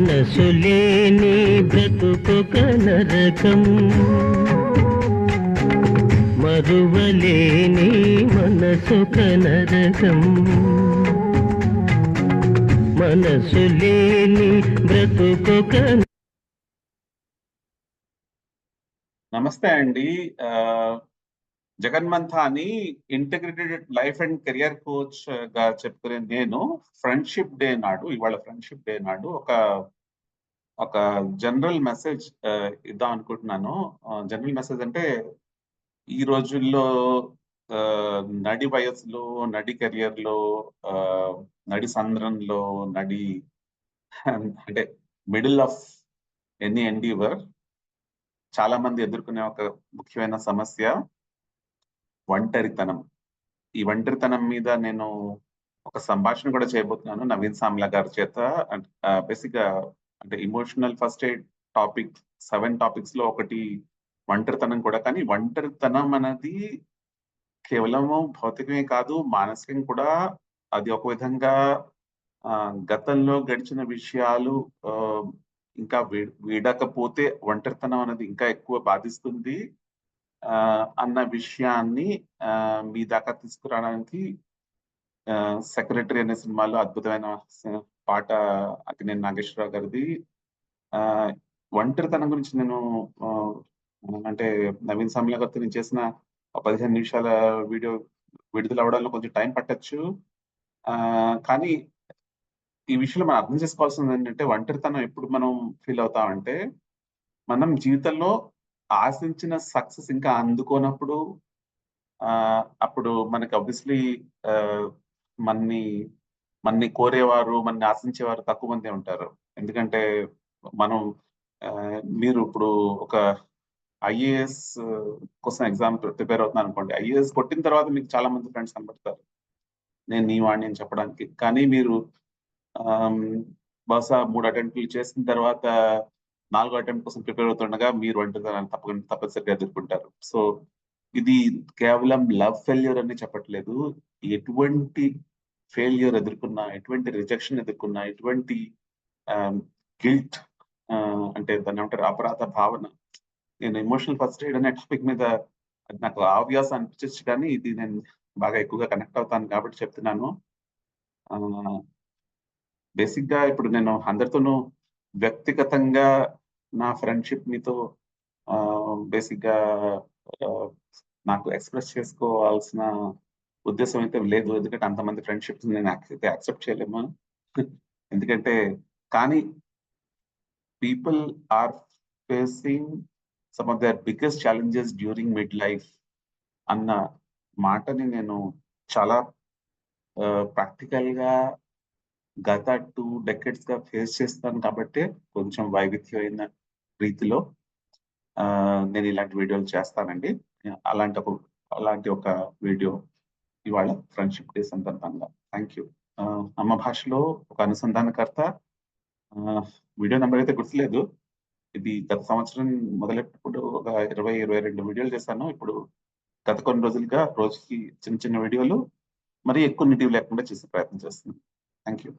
మనసు లేని బ్రతుకొక నరకం మరువలేని మనసుక నరకం మనసు లేని బ్రతుకొక నమస్తే అండి. జగన్మంథ అని ఇంటిగ్రేటెడ్ లైఫ్ అండ్ కెరియర్ కోచ్గా చెప్పుకునే నేను ఫ్రెండ్షిప్ డే నాడు ఇవాళ ఫ్రెండ్షిప్ డే నాడు ఒక ఒక జనరల్ మెసేజ్ uh, ఇద్దాం అనుకుంటున్నాను. జనరల్ మెసేజ్ అంటే ఈ రోజుల్లో నడి వయసులో నడి కెరియర్లో ఆ, నడి సంద్రంలో నడి అంటే మిడిల్ ఆఫ్ ఎనీ ఎండీవర్ చాలా మంది ఎదుర్కొనే ఒక ముఖ్యమైన సమస్య. ఒంటరితనం. ఈ ఒంటరితనం మీద నేను ఒక సంభాషణ కూడా చేయబోతున్నాను. నవీన్ సామ్లా గారి చేత. బేసిక్గా అంటే emotional first aid topic seven టాపిక్స్లో ఒకటి ఒంటరితనం కూడా. కానీ ఒంటరితనం అనేది కేవలము భౌతికమే కాదు మానసికం కూడా. అది ఒక విధంగా ఆ, గతంలో గడిచిన విషయాలు ఇంకా వీడకపోతే ఒంటరితనం అనేది ఇంకా ఎక్కువ బాధిస్తుంది. అన్న విషయాన్ని ఆ, మీ దాకా తీసుకురావడానికి సెక్రటరీ అనే సినిమాలో అద్భుతమైన పాట అక్కినేని నాగేశ్వరరావు గారిది. ఆ, ఒంటరితనం గురించి నేను ఆ, అంటే నవీన్ సామ్లా గారితో నేను చేసిన పదిహేను నిమిషాల వీడియో విడుదల అవడంలో కొంచెం టైం పట్టచ్చు. ఆ, కానీ ఈ విషయంలో మనం అర్థం చేసుకోవాల్సింది ఏంటంటే ఒంటరితనం ఎప్పుడు మనం ఫీల్ అవుతామంటే మనం జీవితంలో ఆశించిన సక్సెస్ ఇంకా అందుకోనప్పుడు ఆ అప్పుడు మనకి ఆబ్వియస్లీ మన్ని మన్ని కోరేవారు మన్ని ఆశించేవారు తక్కువ మంది ఉంటారు. ఎందుకంటే మనం ఆ, మీరు ఇప్పుడు ఒక ఐఏఎస్ కోసం ఎగ్జామ్ ప్రిపేర్ అవుతున్నాను అనుకోండి ఐఏఎస్ కొట్టిన తర్వాత మీకు చాలా మంది ఫ్రెండ్స్ కనబడతారు నేను నీ వాడిని అని చెప్పడానికి. కానీ మీరు బహుశా మూడు అటెంప్ట్లు చేసిన తర్వాత నాలుగో అటెంప్ట్ కోసం ప్రిపేర్ అవుతుండగా మీరు ఒంటరితనాన్ని తప్పకుండా తప్పనిసరిగా ఎదుర్కొంటారు. సో ఇది కేవలం లవ్ ఫెయిల్యూర్ అని చెప్పట్లేదు. ఎటువంటి ఫెయిల్యూర్ ఎదుర్కొన్నా ఎటువంటి రిజెక్షన్ ఎదుర్కొన్నా ఎటువంటి um, గిల్ట్ uh, అంటే దాన్ని ఏమంటారు అపరాధ భావన నేను ఎమోషనల్ ఫస్ట్ ఎయిడ్ అనే టాపిక్ మీద నాకు ఆవ్యాసం అనిపించచ్చు కానీ ఇది నేను బాగా ఎక్కువగా కనెక్ట్ అవుతాను కాబట్టి చెప్తున్నాను. ఆ, బేసిక్గా ఇప్పుడు నేను అందరితోనూ వ్యక్తిగతంగా నా ఫ్రెండ్షిప్ మీతో బేసిక్గా నాకు ఎక్స్ప్రెస్ చేసుకోవాల్సిన ఉద్దేశం అయితే లేదు. ఎందుకంటే అంతమంది ఫ్రెండ్షిప్స్ నేను అయితే యాక్సెప్ట్ చేయలేము. ఎందుకంటే కానీ people are facing some of the biggest challenges during mid life అన్న మాటని నేను చాలా ప్రాక్టికల్గా గత టూ డెకెట్స్గా ఫేస్ చేస్తాను. కాబట్టి కొంచెం వైవిధ్యమైన రీతిలో ఆ, నేను ఇలాంటి వీడియోలు చేస్తానండి. అలాంటి ఒక అలాంటి ఒక వీడియో ఇవాళ ఫ్రెండ్షిప్ డే సందర్భంగా. Thank you. అమ్మ భాషలో ఒక అనుసంధానకర్త ఆ, వీడియో నెంబర్ అయితే గుర్తులేదు. ఇది గత సంవత్సరం మొదలెట్టినప్పుడు ఒక ఇరవై ఇరవై రెండు వీడియోలు చేశాను. ఇప్పుడు గత కొన్ని రోజులుగా రోజుకి చిన్న చిన్న వీడియోలు మరీ ఎక్కువ నిటివ్ లేకుండా చేసే ప్రయత్నం చేస్తున్నాను. Thank you.